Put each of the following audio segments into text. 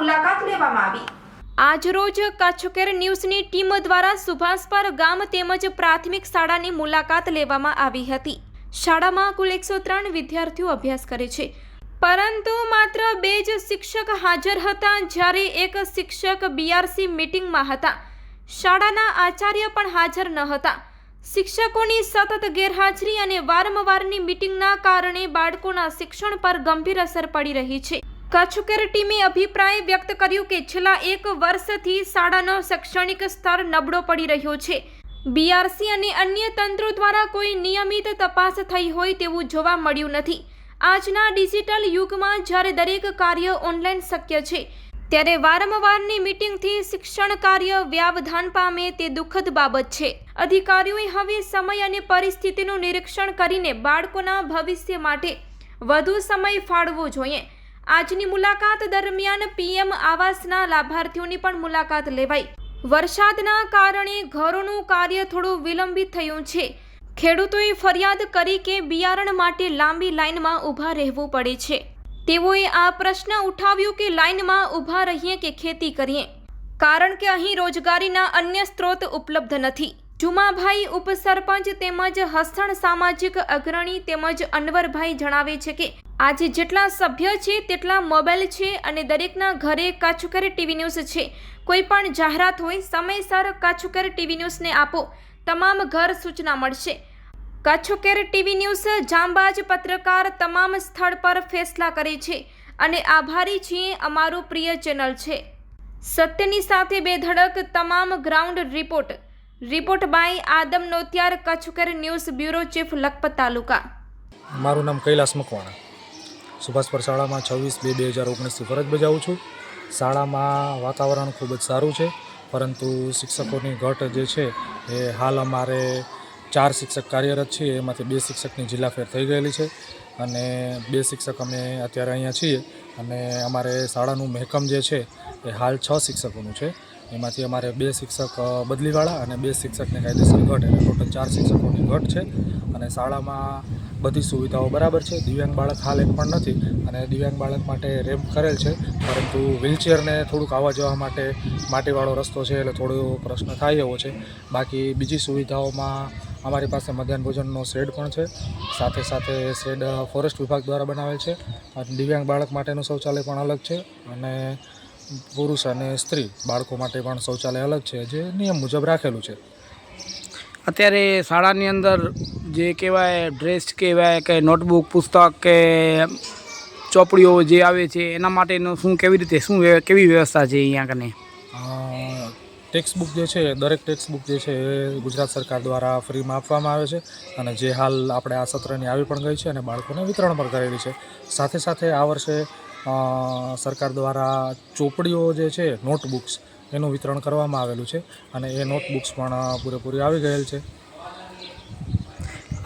મુલાકાત લેવામાં આવી. આજરોજ કચ્છકેર ન્યૂઝની ટીમ દ્વારા સુભાષપર ગામ તેમજ પ્રાથમિક શાળાની મુલાકાત લેવામાં આવી હતી. શાળામાં કુલ એકસો ત્રણ વિદ્યાર્થીઓ અભ્યાસ કરે છે. પરંતુ માત્ર બે જ શિક્ષક હાજર હતા, જ્યારે એક શિક્ષક બીઆરસી મીટિંગમાં હતા. શાળાના આચાર્ય પણ હાજર ન હતા. શિક્ષકોની સતત ગેરહાજરી અને વારંવારની મીટિંગના કારણે બાળકોના શિક્ષણ પર ગંભીર અસર પડી રહી છે. કચ્છકેર ટીમે અભિપ્રાય વ્યક્ત કર્યું કે છેલ્લા એક વર્ષથી શાળાનો શૈક્ષણિક સ્તર નબળો પડી રહ્યો છે. બીઆરસી અને અન્ય તંત્રો દ્વારા કોઈ નિયમિત તપાસ થઈ હોય તેવું જોવા મળ્યું નથી. આજના ડિજિટલ યુગમાં જ્યારે દરેક કાર્ય ઓનલાઈન શક્ય છે, ત્યારે વારંવારની મીટિંગથી શિક્ષણ કાર્ય વ્યાવધાન પામે તે દુઃખદ બાબત છે. અધિકારીઓએ હવે સમય અને પરિસ્થિતિનું નિરીક્ષણ કરીને બાળકોના ભવિષ્ય માટે વધુ સમય ફાળવો જોઈએ. આજની મુલાકાત દરમિયાન પીએમ આવાસના લાભાર્થીઓની પણ મુલાકાત લેવાઈ. વરસાદના કારણે ઘરોનું કાર્ય થોડું વિલંબિત થયું છે. ખેડૂતોએ ફરિયાદ કરી કે બિયારણ માટે લાંબી લાઇનમાં ઊભા રહેવું પડે છે. તેઓએ આ પ્રશ્ન ઉઠાવ્યો કે લાઇનમાં ઊભા રહીએ કે ખેતી કરીએ? કારણ કે અહીં રોજગારીના અન્ય સ્ત્રોત ઉપલબ્ધ નથી. જુમાભાઈ ઉપસરપંચ તેમજ હસણ સામાજિક અગ્રણી તેમજ અનવરભાઈ જણાવે છે કે, આજે જેટલા સભ્ય છે, તેટલા મોબાઈલ છે અને દરેકના ઘરે કચ્છકર ટીવી ન્યૂઝ છે. કોઈ પણ જાહેરાત હોય, સમયસર કચ્છકર ટીવી ન્યૂઝને આપો. તમામ ઘર સૂચના મળશે. કચ્છકેર ટીવી ન્યૂઝ જાંબાજ પત્રકાર તમામ સ્થળ પર ફેસલા કરે છે અને આભારી છીએ અમારું પ્રિય ચેનલ છે. સત્યની સાથે બેધડક તમામ ground report. Report by Adam Notiyar, કચ્છકર news bureau chief, Lakhpat taluka. મારું નામ કૈલાસ મકવાણા. સુભાષપર શાળામાં છવ્વીસ બે બે હજાર ઓગણીસથી ફરજ બજાવું છું. શાળામાં વાતાવરણ ખૂબ જ સારું છે, પરંતુ શિક્ષકોની ઘટ જે છે, એ હાલ અમારે ચાર શિક્ષક કાર્યરત છીએ, એમાંથી બે શિક્ષકની જિલ્લા ફેર થઈ ગયેલી છે અને બે શિક્ષક અમે અત્યારે અહીંયા છીએ અને અમારે શાળાનું મહેકમ જે છે, એ હાલ છ શિક્ષકોનું છે. એમાંથી અમારે બે શિક્ષક બદલીવાળા અને બે શિક્ષકને કાયદેસર ઘટ. એટલે ટોટલ ચાર શિક્ષકોની ઘટ છે અને શાળામાં બધી સુવિધાઓ બરાબર છે. દિવ્યાંગ બાળક હાલ એક પણ નથી અને દિવ્યાંગ બાળક માટે રેમ્પ કરેલ છે, પરંતુ વ્હીલચેરને થોડુંક આવવા જવા માટે માટીવાળો રસ્તો છે, એટલે થોડો પ્રશ્ન થાય એવો છે. બાકી બીજી સુવિધાઓમાં અમારી પાસે મધ્યાહન ભોજનનો શેડ પણ છે. સાથે સાથે શેડ ફોરેસ્ટ વિભાગ દ્વારા બનાવેલ છે. અને દિવ્યાંગ બાળક માટેનું શૌચાલય પણ અલગ છે અને પુરુષ અને સ્ત્રી બાળકો માટે પણ શૌચાલય અલગ છે જે નિયમ મુજબ રાખેલું છે. અત્યારે શાળાની અંદર જે કહેવાય ડ્રેસ કહેવાય કે નોટબુક પુસ્તક કે ચોપડીઓ જે આવે છે એના માટેનું શું કેવી રીતે શું કેવી વ્યવસ્થા છે અહીંયા કને ટેક્સ્ટ બુક જે છે દરેક ટેક્સ્ટ બુક જે છે એ ગુજરાત સરકાર દ્વારા ફ્રીમાં આપવામાં આવે છે અને જે હાલ આપણે આ સત્રની આવી પણ ગઈ છે અને બાળકોને વિતરણ પણ કરેલી છે. સાથે સાથે આ વર્ષે સરકાર દ્વારા ચોપડીઓ જે છે નોટબુક્સ એનું વિતરણ કરવામાં આવેલું છે અને એ નોટબુક્સ પણ પૂરેપૂરી આવી ગયેલ છે.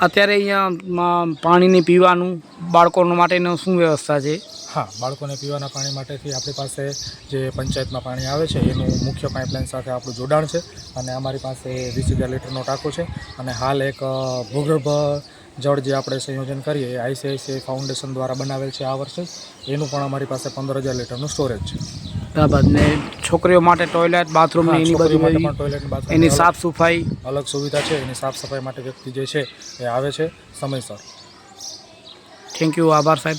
અત્યારે અહીંયા પાણીને પીવાનું બાળકોનો માટેનું શું વ્યવસ્થા છે? હા બાળકોને પીવાના પાણી માટેથી આપણી પાસે જે પંચાયતમાં પાણી આવે છે એનું મુખ્ય પાઇપલાઇન સાથે આપણું જોડાણ છે અને અમારી પાસે વીસ હજાર લીટરનો ટાંકો છે અને હાલ એક ભૂગર્ભ જળ જે આપણે સંયોજન કરીએ એ આઈસીઆઈસીઆઈ ફાઉન્ડેશન દ્વારા બનાવેલ છે આ વર્ષે. એનું પણ અમારી પાસે પંદર હજાર લીટરનું સ્ટોરેજ છે. બરાબર ને છોકરીઓ માટે ટોયલેટ બાથરૂમ એની બધી પણ ટોયલેટ બાથરૂમ એની સાફ સફાઈ. અલગ સુવિધા છે એની સાફ સફાઈ માટે વ્યક્તિ જે છે એ આવે છે સમયસર. થેન્ક યુ આભાર સાહેબ.